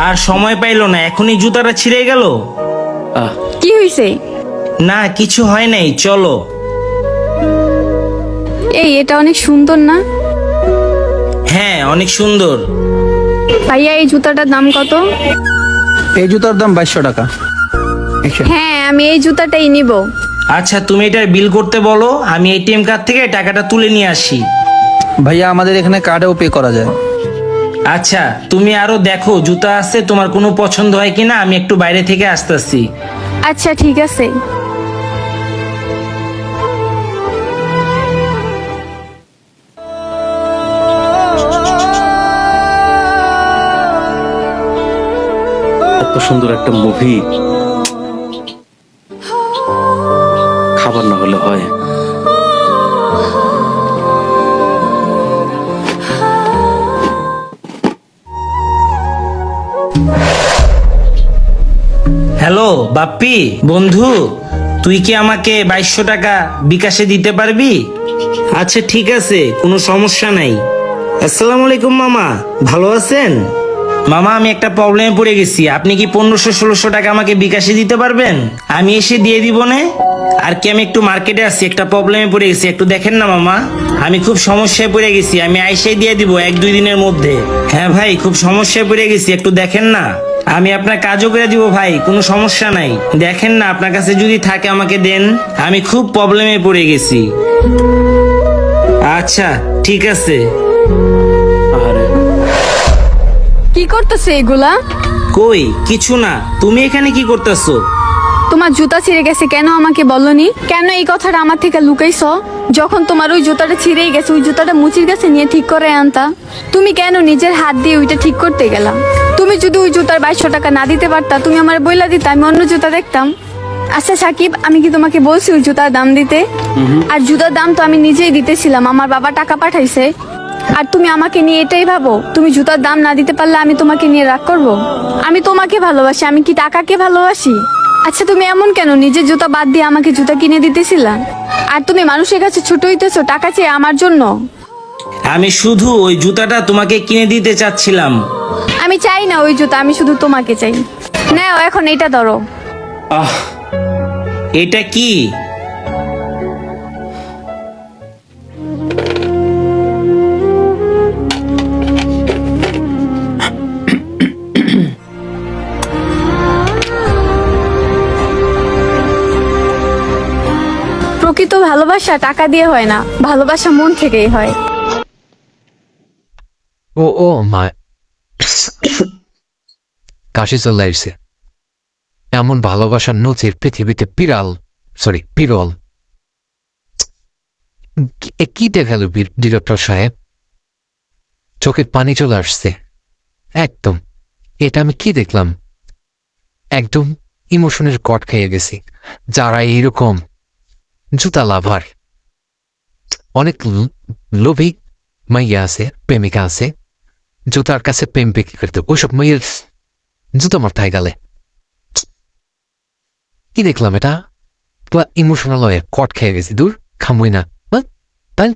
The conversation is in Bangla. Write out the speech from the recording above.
আর সময় পাইলো না এখনই জুতাটা ছিঁড়ে গেল। আহ। কি হয়েছে না কিছু হয় নাই চলো। এই এটা অনেক সুন্দর না? হ্যাঁ অনেক সুন্দর। ভাইয়া এই জুতাটার দাম কত? এই জুতার দাম বাইশশো টাকা। হ্যাঁ আমি এই জুতাটাই নিব। আচ্ছা তুমি এটার বিল করতে বলো আমি এটিএম কার্ড থেকে টাকাটা তুলে নিয়ে আসি। ভাইয়া আমাদের এখানে কার্ডেও পে করা যায়। আচ্ছা তুমি আরও দেখো জুতা আছে তোমার কোনো পছন্দ হয় কিনা? আমি একটু বাইরে থেকে আসতেছি। আচ্ছা ঠিক আছে। এত সুন্দর একটা মুভি হ্যালো, বাপ্পি, বন্ধু, তুই কি আমাকে বাইশশো টাকা বিকাশে দিতে পারবি? আচ্ছা ঠিক আছে, কোনো সমস্যা নাই। আসসালামু আলাইকুম, মামা। ভালো আছেন? মামা, আমি একটা প্রবলেমে পড়ে গেছি। আপনি কি পনেরোশো, ষোলোশো টাকা আমাকে বিকাশে দিতে পারবেন? আমি এসে দিয়ে দিব না। আর কি, আমি একটু মার্কেটে আছি, একটা প্রবলেমে পড়ে গেছি। একটু দেখেন না, মামা। আমি খুব সমস্যায় পড়ে গেছি। আমি আইসে দিয়ে দিব এক, দুই দিনের মধ্যে। হ্যাঁ ভাই, খুব সমস্যায় পড়ে গেছি। একটু দেখেন না। আমি আপনার কাজও করে দিব ভাই, কোনো সমস্যা নাই। দেখেন না, আপনার কাছে যদি থাকে আমাকে দেন। আমি খুব প্রবলেমে পড়ে গেছি। আচ্ছা ঠিক আছে। করতেছে এগুলা? কই? কিছু না। তুমি এখানে কি করতেছো? তোমার জুতা ছিঁড়ে গেছে কেন আমাকে বলনি? কেন এই কথাটা আমার থেকে লুকাইছ? যখন তোমার ওই জুতাটা ছিঁড়েই গেছে ওই জুতাটা মুচির গেছে নিয়ে ঠিক করে আনতা। তুমি কেন নিজের হাত দিয়ে ওইটা ঠিক করতে গেলাম? তুমি যদি ওই জুতার বাইশশো টাকা না দিতে পারতা তুমি আমার বইলা দিতা আমি অন্য জুতা দেখতাম। আচ্ছা সাকিব আমি কি তোমাকে বলছি ওই জুতার দাম দিতে? আর জুতার দাম তো আমি নিজেই দিতেছিলাম আমার বাবা টাকা পাঠাইছে। আর তুমি আমাকে নিয়ে এটাই ভাবো। তুমি জুতার দাম না দিতে পারলে আমি তোমাকে নিয়ে রাগ করব। আমি তোমাকে ভালোবাসি আমি কি টাকাকে ভালোবাসি? আচ্ছা তুমি এমন কেন? নিজের জুতা বাদ দিয়ে আমাকে জুতা কিনে দিতেছিলা? আর তুমি মানুষের কাছে ছোট হইতেছো টাকা চেয়ে আমার জন্য? আমি শুধু ওই জুতাটা তোমাকে কিনে দিতে চাচ্ছিলাম। আমি চাই না ওই জুতা আমি শুধু তোমাকে চাই। নাও এখন এটা ধরো। আহ এটা কি? প্রকৃত ভালোবাসা টাকা দিয়ে হয় না, ভালোবাসা মন থেকেই হয়। ও ও, মা, কাশি চলে আসছে। এমন ভালোবাসার নজির পৃথিবীতে বিড়াল সরি বিরল। কি- দেখাল ডিরেক্টর সাহেব? চোখের পানি চলে আসছে। একদম, এটা আমি কি দেখলাম? একদম ইমোশনের কট খেয়ে গেছি। যারা এইরকম জুতা লাভার। অনেক লোভী মাইয়া আছে, প্রেমিকা আছে। জুতার কাছে প্রেম বিক্রি করতে ওইসব মেয়ের জুতো মাথায় গেলে। কি দেখলাম এটা? ইমোশনাল হয়ে কট খেয়ে গেছি। দূর, খামুই না? তাই